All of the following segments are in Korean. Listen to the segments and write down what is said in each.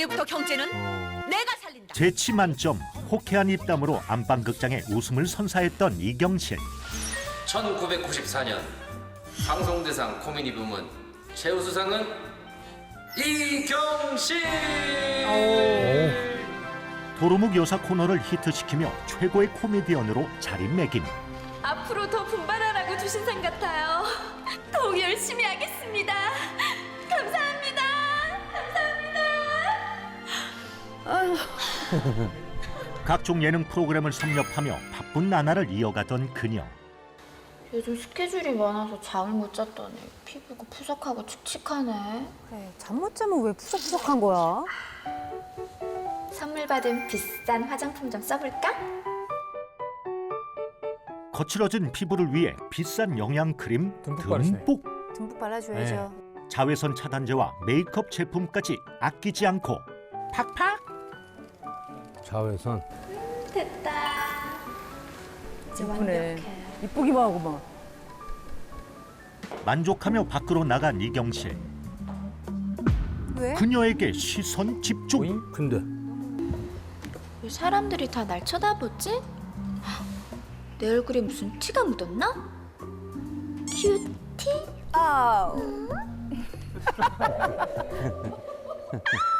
이제부터 경제는 어. 내가 살린다. 재치 만점 호쾌한 입담으로 안방극장의 웃음을 선사했던 이경실 1994년 방송대상 코미디 부문 최우수상은 이경실. 도루묵 요사 코너를 히트시키며 최고의 코미디언으로 자리매김 앞으로 더 분발하라고 주신 상 같아요. 더욱 열심히 하겠습니다. 감사합니다. 각종 예능 프로그램을 섭렵하며 바쁜 나날을 이어가던 그녀 요즘 스케줄이 많아서 잠을 못 잤더니 피부가 푸석하고 칙칙하네. 그래, 잠 못 자면 왜 푸석푸석한 거야? 선물 받은 비싼 화장품 좀 써볼까? 거칠어진 피부를 위해 비싼 영양 크림 듬뿍 바르시네. 듬뿍 듬뿍 발라줘야죠. 자외선 차단제와 메이크업 제품까지 아끼지 않고 팍팍 자외선. 됐다. 이제 이쁘네. 완벽해. 이쁘기만 하고 막. 만족하며 밖으로 나간 이경실 왜? 그녀에게 시선 집중 오잉? 근데 왜 사람들이 다 날 쳐다보지? 헉, 내 얼굴에 무슨 티가 묻었나? 큐티? 아우.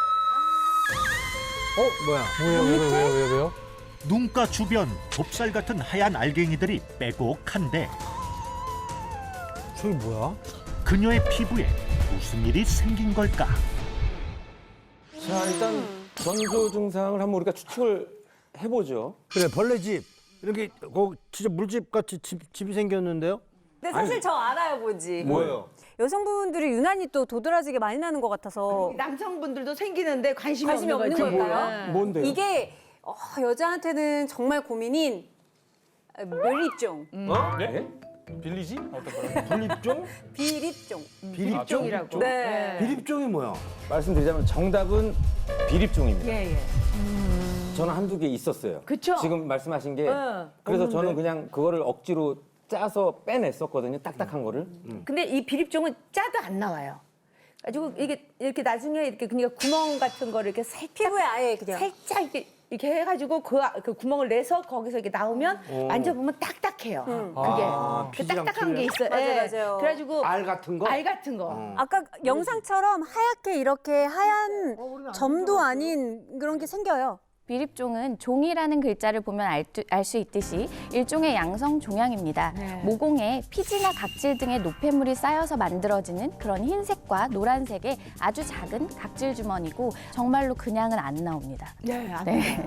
어 뭐야? 왜요 왜요 왜요 왜요 왜요? 눈가 주변 좁쌀 같은 하얀 알갱이들이 빼곡한데 저기 뭐야? 그녀의 피부에 무슨 일이 생긴 걸까? 자 일단 전조 증상을 한번 우리가 추측을 해보죠. 그래 벌레집 이렇게 거 진짜 물집 같이 집, 집이 생겼는데요? 근데 사실 저 알아요, 뭔지. 뭐예요? 여성분들이 유난히 또 도드라지게 많이 나는 것 같아서 남성분들도 생기는데 관심이, 관심이 없는 거지. 걸까요? 네. 뭔데요? 이게 어, 여자한테는 정말 고민인 어, 멸입종, 어? 네? 빌리지? 분립종? 비립종. 비립종이라고. 네. 비립종이 뭐야? 말씀드리자면 정답은 비립종입니다. 예, 예. 저는 한두 개 있었어요. 그쵸? 지금 말씀하신 게 어, 그래서 없는데. 저는 그냥 그거를 억지로 짜서 빼냈었거든요. 딱딱한 거를. 근데 이 비립종은 짜도 안 나와요. 가지고 이게 이렇게 나중에 이렇게 그러니까 구멍 같은 거를 이렇게 살짝 피부에 아예 그냥. 살짝 이렇게 이렇게 해가지고 그, 아- 그 구멍을 내서 거기서 이렇게 나오면 만져보면 딱딱해요. 그게 아, 그 피지랑 딱딱한 게 있어요. 맞아요, 예. 맞아요. 그래가지고 알 같은 거? 알 같은 거. 아까 영상처럼 하얗게 이렇게 하얀 점도 아닌 그런 게 생겨요. 비립종은 종이라는 글자를 보면 알 수 있듯이 일종의 양성 종양입니다. 네. 모공에 피지나 각질 등의 노폐물이 쌓여서 만들어지는 그런 흰색과 노란색의 아주 작은 각질 주머니고 정말로 그냥은 안 나옵니다. 네, 안 네.